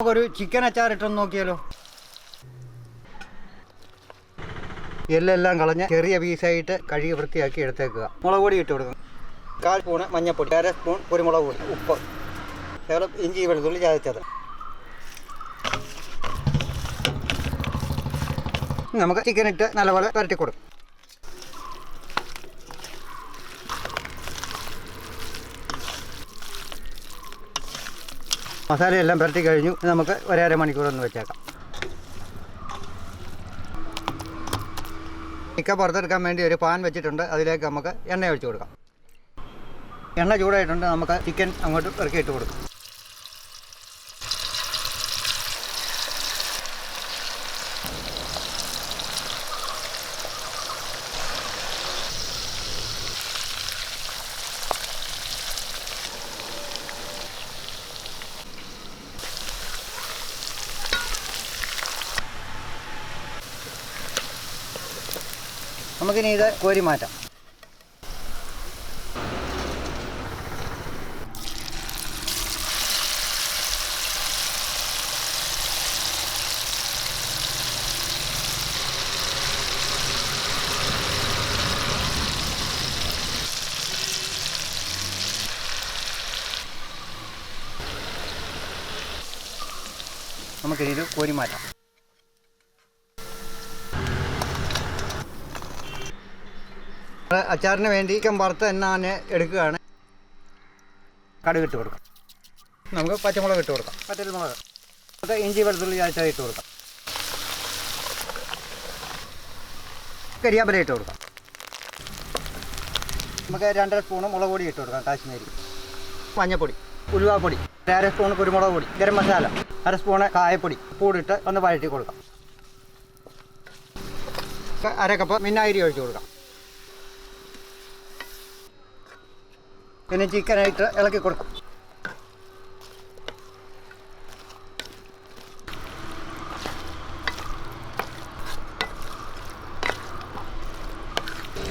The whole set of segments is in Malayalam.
നമുക്കൊരു ചിക്കൻ അച്ചാർ ഇട്ടൊന്ന് നോക്കിയാലോ? എല്ലാം കളഞ്ഞ് ചെറിയ പീസായിട്ട് കഴുകി വൃത്തിയാക്കി എടുത്തേക്കുക. മുളക് പൊടി ഇട്ട് കൊടുക്കുക കാൽ സ്പൂണ് മഞ്ഞൾപ്പൊടി അര സ്പൂൺ കുരുമുളക് പൊടി ഉപ്പ്. ശകലം ഇഞ്ചി വെളുത്തുള്ളി ചതച്ചത്. നമുക്ക് ചിക്കൻ ഇട്ട് നല്ലപോലെ പരട്ടി കൊടുക്കും മസാലയെല്ലാം പുരട്ടി കഴിഞ്ഞു. നമുക്ക് ഒരര മണിക്കൂർ ഒന്ന് വെച്ചേക്കാം. ചിക്കൻ പുറത്തെടുക്കാൻ വേണ്ടി ഒരു പാൻ വെച്ചിട്ടുണ്ട്. അതിലേക്ക് നമുക്ക് എണ്ണ ഒഴിച്ചു കൊടുക്കാം. എണ്ണ ചൂടായിട്ടുണ്ട്. നമുക്ക് ചിക്കൻ അങ്ങോട്ട് ഇറക്കി ഇട്ട് കൊടുക്കാം. നമുക്കിനി ഇത് കോരി മാറ്റാം. നമുക്കിനി ഇത് കോരി മാറ്റാം. അച്ചാറിന് വേണ്ടി ചിക്കൻ വറുത്ത് തന്നെ എടുക്കുകയാണ്. കടുക് ഇട്ട് കൊടുക്കാം. നമുക്ക് പച്ചമുളക് ഇട്ട് കൊടുക്കാം. പച്ചമുളക്. നമുക്ക് ഇഞ്ചി വെളുത്തുള്ളി ചാച്ച ഇട്ട് കൊടുക്കാം. കരിയാമ്പല ഇട്ട് കൊടുക്കാം. നമുക്ക് രണ്ടര സ്പൂണ് മുളക് പൊടി ഇട്ട് കൊടുക്കാം കാശ്മീരി. മഞ്ഞപ്പൊടി. ഉലുവാപ്പൊടി. അര സ്പൂൺ കുരുമുളക് പൊടി ഗരം മസാല. അര സ്പൂണ് കായപ്പൊടി. കൂടിട്ട് ഒന്ന് വഴറ്റി കൊടുക്കാം. അര കപ്പ് മിന്നായിരി ഒഴിച്ച് കൊടുക്കാം. പിന്നെ ചിക്കനായിട്ട് ഇളക്കി കൊടുക്കും.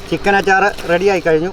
ചിക്കൻ അച്ചാർ റെഡിയായി കഴിഞ്ഞു.